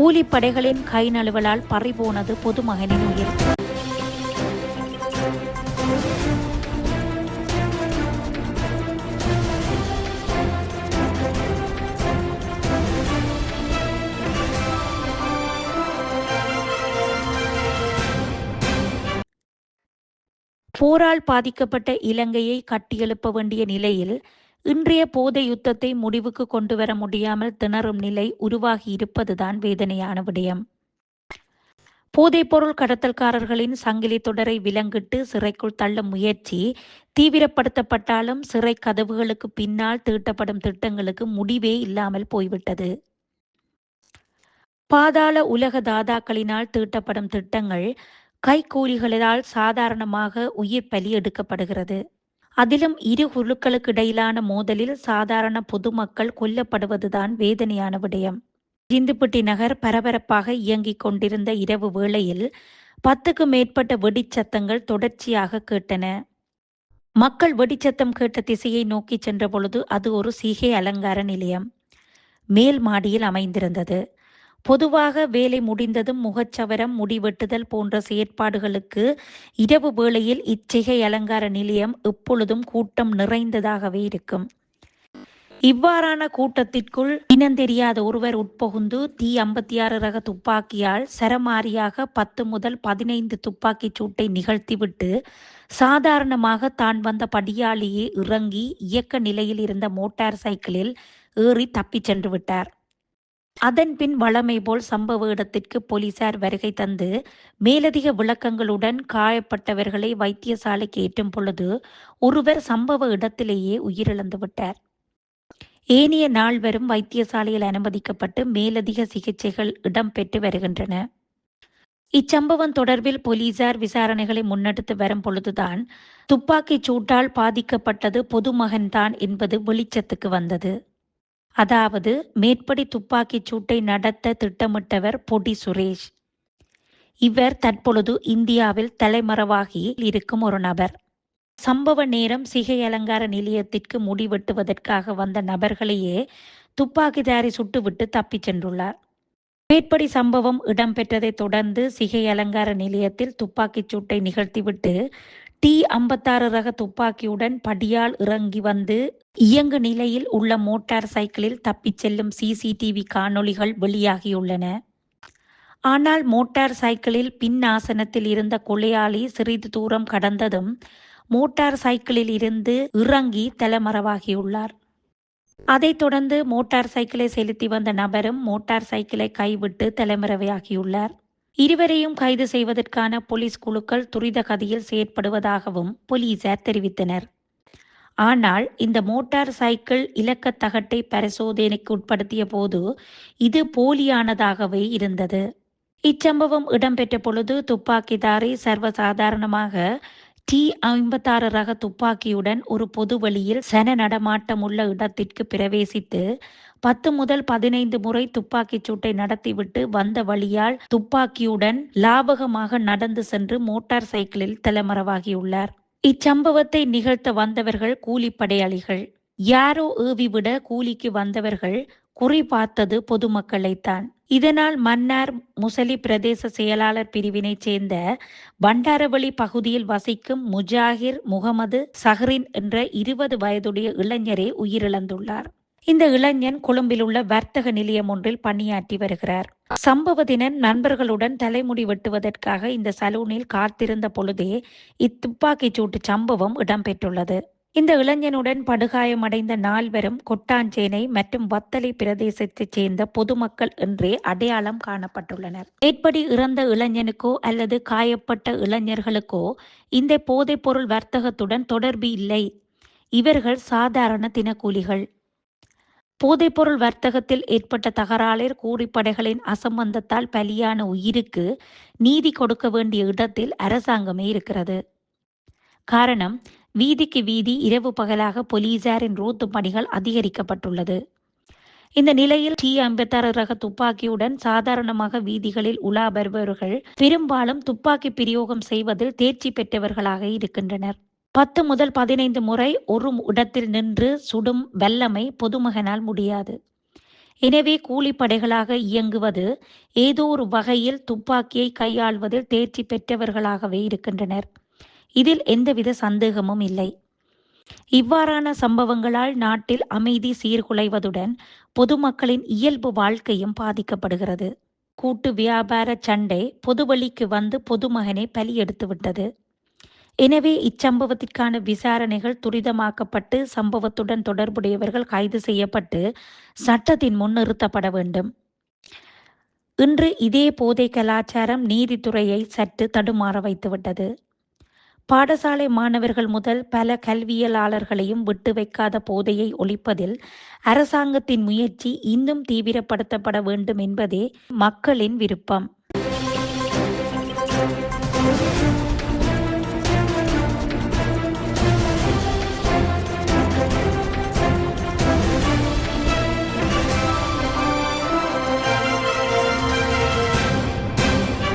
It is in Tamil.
கூலிப்படைகளின் கை நழுவலால் பறிபோனது பொதுமகனின் உயிர். போரால் பாதிக்கப்பட்ட இலங்கையை கட்டியெழுப்ப வேண்டிய நிலையில் இன்றைய போதை யுத்தத்தை முடிவுக்கு கொண்டு வர முடியாமல் திணறும் நிலை உருவாகி இருப்பதுதான் வேதனையான விடயம். போதைப்பொருள் கடத்தல்காரர்களின் சங்கிலி தொடரை விலங்கிட்டு சிறைக்குள் தள்ளும் முயற்சி தீவிரப்படுத்தப்பட்டாலும் சிறை கதவுகளுக்கு பின்னால் தீட்டப்படும் திட்டங்களுக்கு முடிவே இல்லாமல் போய்விட்டது. பாதாள உலக தாதாக்களினால் தீட்டப்படும் திட்டங்கள் கைகூலிகளால் சாதாரணமாக உயிர் பலி எடுக்கப்படுகிறது. அதிலும் இரு குழுக்களுக்கு இடையிலான மோதலில் சாதாரண பொதுமக்கள் கொல்லப்படுவதுதான் வேதனையான விடயம். ஜிந்துப்பட்டி நகர் பரபரப்பாக இயங்கிக் கொண்டிருந்த இரவு வேளையில் பத்துக்கு மேற்பட்ட வெடிச்சத்தங்கள் தொடர்ச்சியாக கேட்டன. மக்கள் வெடிச்சத்தம் கேட்ட திசையை நோக்கி சென்ற பொழுது அது ஒரு சீகை அலங்கார நிலையம். மேல் மாடியில் அமைந்திருந்தது. பொதுவாக வேலை முடிந்ததும் முகச்சவரம் முடிவெட்டுதல் போன்ற செயற்பாடுகளுக்கு இரவு வேளையில் இச்சிகை அலங்கார நிலையம் எப்பொழுதும் கூட்டம் நிறைந்ததாகவே இருக்கும். இவ்வாறான கூட்டத்திற்குள் இனந்தெரியாத ஒருவர் உட்புகுந்து தீ ஐம்பத்தி ஆறு ரக துப்பாக்கியால் சரமாரியாக பத்து முதல் பதினைந்து துப்பாக்கிச் சூட்டை நிகழ்த்திவிட்டு சாதாரணமாக தான் வந்த படியாளியே இறங்கி இயக்க நிலையில் இருந்த மோட்டார் சைக்கிளில் ஏறி தப்பிச் சென்று விட்டார். அதன் பின் வழமை போல் சம்பவ இடத்திற்கு போலீசார் வருகை தந்து மேலதிக விளக்கங்களுடன் காயப்பட்டவர்களை வைத்தியசாலைக்கு ஏற்றும் பொழுது ஒருவர் சம்பவ இடத்திலேயே உயிரிழந்து விட்டார். ஏனைய நால்வரும் வைத்தியசாலையில் அனுமதிக்கப்பட்டு மேலதிக சிகிச்சைகள் இடம்பெற்று வருகின்றன. இச்சம்பவம் தொடர்பில் போலீசார் விசாரணைகளை முன்னெடுத்து வரும் பொழுதுதான் துப்பாக்கிச் சூட்டால் பாதிக்கப்பட்டது பொதுமகன்தான் என்பது வெளிச்சத்துக்கு வந்தது. அதாவது மேற்படி துப்பாக்கிச் சூட்டை நடத்த திட்டமிட்டவர் பொடி சுரேஷ். இவர் தற்பொழுது இந்தியாவில் தலைமறைவாகி இருக்கும் ஒரு நபர். சம்பவ நேரம் சிகை அலங்கார நிலையத்திற்கு முடிவெட்டுவதற்காக வந்த நபர்களையே துப்பாக்கிதாரி சுட்டுவிட்டு தப்பிச் சென்றுள்ளார். மேற்படி சம்பவம் இடம்பெற்றதைத் தொடர்ந்து சிகை அலங்கார நிலையத்தில் துப்பாக்கிச் சூட்டை நிகழ்த்திவிட்டு டி ஐம்பத்தாறு ரக துப்பாக்கியுடன் படியால் இறங்கி வந்து இயங்கு நிலையில் உள்ள மோட்டார் சைக்கிளில் தப்பிச் செல்லும் சிசிடிவி காணொளிகள் வெளியாகியுள்ளன. ஆனால் மோட்டார் சைக்கிளில் பின் ஆசனத்தில் இருந்த கொலையாளி சிறிது தூரம் கடந்ததும் மோட்டார் சைக்கிளில் இருந்து இறங்கி தலைமறைவாகியுள்ளார். அதைத் தொடர்ந்து மோட்டார் சைக்கிளை செலுத்தி வந்த நபரும் மோட்டார் சைக்கிளை கைவிட்டு தலைமறைவாகியுள்ளார் இருவரையும் கைது செய்வதற்கான போலீஸ் குழுக்கள் துரித கதியில் செயற்படுவதாகவும் போலீசார் தெரிவித்தனர். ஆனால் இந்த மோட்டார் சைக்கிள் இலக்க தகட்டை பரிசோதனைக்கு உட்படுத்திய போது இது போலியானதாகவே இருந்தது. இச்சம்பவம் இடம்பெற்ற பொழுது துப்பாக்கிதாரி சர்வசாதாரணமாக டி ஐம்பத்தாறு ரக துப்பாக்கியுடன் ஒரு பொது வழியில் சன நடமாட்டம் உள்ள இடத்திற்கு பிரவேசித்து பத்து முதல் பதினைந்து முறை துப்பாக்கிச் சூட்டை நடத்திவிட்டு வந்த வழியால் துப்பாக்கியுடன் லாபகமாக நடந்து சென்று மோட்டார் சைக்கிளில் தலைமறைவாகியுள்ளார் இச்சம்பவத்தை நிகழ்த்த வந்தவர்கள் கூலிப்படையாளிகள். யாரோ ஏவிவிட கூலிக்கு வந்தவர்கள் குறிபார்த்தது பொதுமக்களைத்தான். இதனால் மன்னார் முசலி பிரதேச செயலாளர் பிரிவினைச் சேர்ந்த பண்டாரவளி பகுதியில் வசிக்கும் முஜாகிர் முகமது சஹரின் என்ற இருபது வயதுடைய இளைஞரே உயிரிழந்துள்ளார். இந்த இளைஞன் கொழும்பில் உள்ள வர்த்தக நிலையம் ஒன்றில் பணியாற்றி வருகிறார். சம்பவ தினம் நண்பர்களுடன் தலைமுடி வெட்டுவதற்காக இந்த சலூனில் காத்திருந்த பொழுதே இத்துப்பாக்கிச் சூட்டு சம்பவம் இடம்பெற்றுள்ளது. இந்த இளைஞனுடன் படுகாயமடைந்த நால்வரும் கொட்டாஞ்சேனை மற்றும் வத்தலை பிரதேசத்தைச் சேர்ந்த பொதுமக்கள் என்றே அடையாளம் காணப்பட்டுள்ளனர். மேற்படி இறந்த இளைஞனுக்கோ அல்லது காயப்பட்ட இளைஞர்களுக்கோ இந்த போதைப்பொருள் வர்த்தகத்துடன் தொடர்பு இல்லை. இவர்கள் சாதாரண தினக்கூலிகள். போதைப்பொருள் வர்த்தகத்தில் ஏற்பட்ட தகராறில் கூடிப்படைகளின் அசம்பந்தத்தால் பலியான உயிருக்கு நீதி கொடுக்க வேண்டிய இடத்தில் அரசாங்கமே இருக்கிறது. காரணம் வீதிக்கு வீதி இரவு பகலாக போலீசாரின் ரோத்து பணிகள் அதிகரிக்கப்பட்டுள்ளது. இந்த நிலையில் டி. ஐம்பத்தாறு ரக துப்பாக்கியுடன் சாதாரணமாக வீதிகளில் உலா வருபவர்கள் பெரும்பாலும் துப்பாக்கி பிரயோகம் செய்வதில் தேர்ச்சி பெற்றவர்களாக இருக்கின்றனர். பத்து முதல் பதினைந்து முறை ஒரு இடத்தில் நின்று சுடும் வல்லமை பொதுமகனால் முடியாது. எனவே கூலிப்படைகளாக இயங்குவது ஏதோ ஒரு வகையில் துப்பாக்கியை கையாள்வதில் தேர்ச்சி பெற்றவர்களாகவே இருக்கின்றனர். இதில் எந்தவித சந்தேகமும் இல்லை. இவ்வாறான சம்பவங்களால் நாட்டில் அமைதி சீர்குலைவதுடன் பொதுமக்களின் இயல்பு வாழ்க்கையும் பாதிக்கப்படுகிறது. கூட்டு வியாபார சண்டை பொதுவழிக்கு வந்து பொதுமகனை பலி எடுத்துவிட்டது எனவே இச்சம்பவத்திற்கான விசாரணைகள் துரிதமாக்கப்பட்டு சம்பவத்துடன் தொடர்புடையவர்கள் கைது செய்யப்பட்டு சட்டத்தின் முன்னிறுத்தப்பட வேண்டும். இன்று இதே போதை கலாச்சாரம் நீதித்துறையை சற்று தடுமாற வைத்துவிட்டது. பாடசாலை மாணவர்கள் முதல் பல கல்வியலாளர்களையும் விட்டு வைக்காத போதையை ஒழிப்பதில் அரசாங்கத்தின் முயற்சி இன்னும் தீவிரப்படுத்தப்பட வேண்டும் என்பதே மக்களின் விருப்பம்.